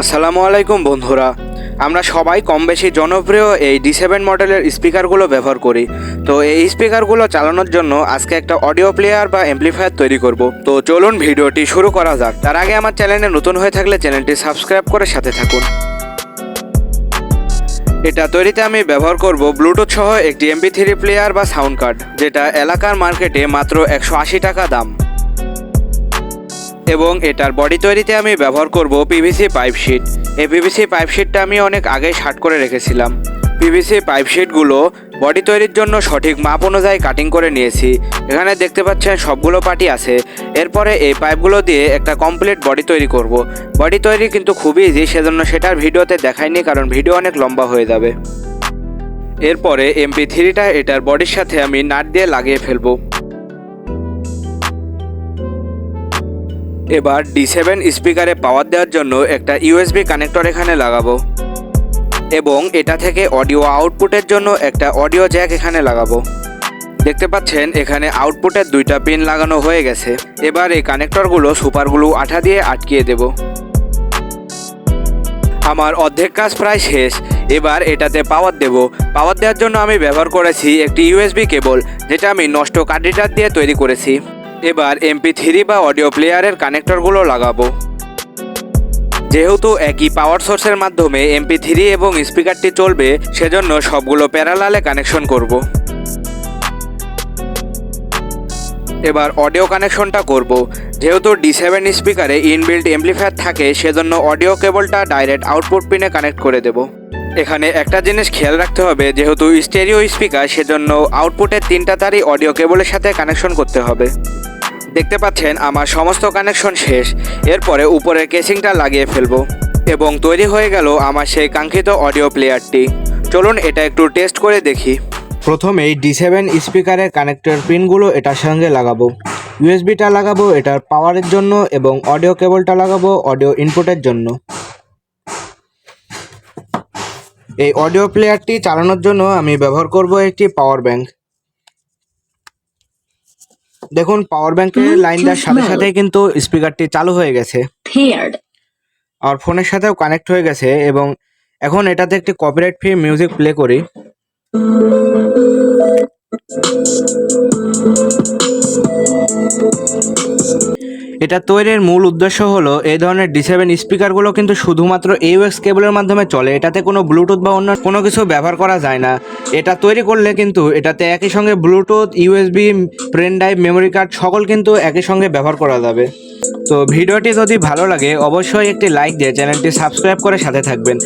আসসালামু আলাইকুম বন্ধুরা। আমরা সবাই কম বেশি জনপ্রিয় এই ডি সেভেন মডেলের স্পিকারগুলো ব্যবহার করি। তো এই স্পিকারগুলো চালানোর জন্য আজকে একটা অডিও প্লেয়ার বা এমপ্লিফায়ার তৈরি করব। তো চলুন ভিডিওটি শুরু করা যাক। তার আগে আমার চ্যানেলে নতুন হয়ে থাকলে চ্যানেলটি সাবস্ক্রাইব করে সাথে থাকুন। এটা তৈরিতে আমি ব্যবহার করব ব্লুটুথ সহ একটি এমপি থ্রি প্লেয়ার বা সাউন্ড কার্ড যেটা এলাকার মার্কেটে মাত্র একশো আশি টাকা দাম। এবং এটার বডি তৈরিতে আমি ব্যবহার করব পিভিসি পাইপ শিট এই পিভিসি পাইপ শিটটা আমি অনেক আগেই শার্ট করে রেখেছিলাম। পিভিসি পাইপ শিটগুলো বডি তৈরির জন্য সঠিক মাপ অনুযায়ী কাটিং করে নিয়েছি। এখানে দেখতে পাচ্ছেন সবগুলো পার্টি আছে। এরপরে এই পাইপগুলো দিয়ে একটা কমপ্লিট বডি তৈরি করব। বডি তৈরি কিন্তু খুবই ইজি সেজন্য সেটার ভিডিওতে দেখায়নি কারণ ভিডিও অনেক লম্বা হয়ে যাবে। এরপরে এমপি থ্রিটা এটার বডির সাথে আমি নাট দিয়ে লাগিয়ে ফেলব। এবার ডি সেভেন স্পিকারে পাওয়ার দেওয়ার জন্য একটা ইউএসবি কানেক্টর এখানে লাগাবো। এবং এটা থেকে অডিও আউটপুটের জন্য একটা অডিও জ্যাক এখানে লাগাবো। দেখতে পাচ্ছেন, এখানে আউটপুটের দুইটা পিন লাগানো হয়ে গেছে। এবার এই কানেক্টরগুলো সুপারগুলো আঠা দিয়ে আটকিয়ে দেব। আমার অর্ধেক কাজ প্রায় শেষ। এবার এটাতে পাওয়ার দেব। পাওয়ার দেওয়ার জন্য আমি ব্যবহার করেছি একটি ইউএসবি কেবল যেটা আমি নষ্ট কার্ডিটার দিয়ে তৈরি করেছি। এবার এমপি থ্রি বা অডিও প্লেয়ারের কানেক্টরগুলো লাগাবো। যেহেতু একই পাওয়ার সোর্সের মাধ্যমে এমপি থ্রি এবং স্পিকারটি চলবে, সেজন্য সবগুলো প্যারালালে কানেকশন করব। এবার অডিও কানেকশনটা করব। যেহেতু ডি সেভেন স্পিকারে ইনবিল্ট এমপ্লিফায়ার থাকে, সেজন্য অডিও কেবলটা ডাইরেক্ট আউটপুট পিনে কানেক্ট করে দেব। এখানে একটা জিনিস খেয়াল রাখতে হবে, যেহেতু স্টেরিও স্পিকার, সেজন্য আউটপুটের তিনটা তারই অডিও কেবলের সাথে কানেকশন করতে হবে। দেখতে পাচ্ছেন, আমার সমস্ত কানেকশন শেষ। এরপরে উপরের কেসিংটা লাগিয়ে ফেলব। এবং তৈরি হয়ে গেল আমার সেই কাঙ্ক্ষিত অডিও প্লেয়ারটি। চলুন এটা একটু টেস্ট করে দেখি। প্রথমেই ডি সেভেন স্পিকারের কানেক্টর পিনগুলো এটার সঙ্গে লাগাবো। ইউএসবিটা লাগাবো এটার পাওয়ারের জন্য এবং অডিও কেবলটা লাগাবো অডিও ইনপুটের জন্য। এই অডিও প্লেয়ারটি চালানোর জন্য আমি ব্যবহার করব একটি পাওয়ার ব্যাংক দেখুন পাওয়ার ব্যাংকের লাইন দেওয়ার সাথে সাথে কিন্তু স্পিকারটি চালু হয়ে গেছে। আর ফোনের সাথেও কানেক্ট হয়ে গেছে এবং এখন এটাতে একটি কপিরাইট ফ্রি মিউজিক প্লে করি। এটা তৈরির মূল উদ্দেশ্য হলো এই ধরনের ডি সেভেন স্পিকারগুলো কিন্তু শুধুমাত্র ইউএক্স কেবলের মাধ্যমে চলে। এটাতে কোনো ব্লুটুথ বা অন্য কোনো কিছু ব্যবহার করা যায় না। এটা তৈরি করলে কিন্তু এটাতে একই সঙ্গে Bluetooth USB pen drive memory card সকল কিন্তু একই সঙ্গে ব্যবহার করা যাবে। তো ভিডিওটি যদি ভালো লাগে, অবশ্যই একটি লাইক দিয়ে চ্যানেলটি সাবস্ক্রাইব করে সাথে থাকবেন।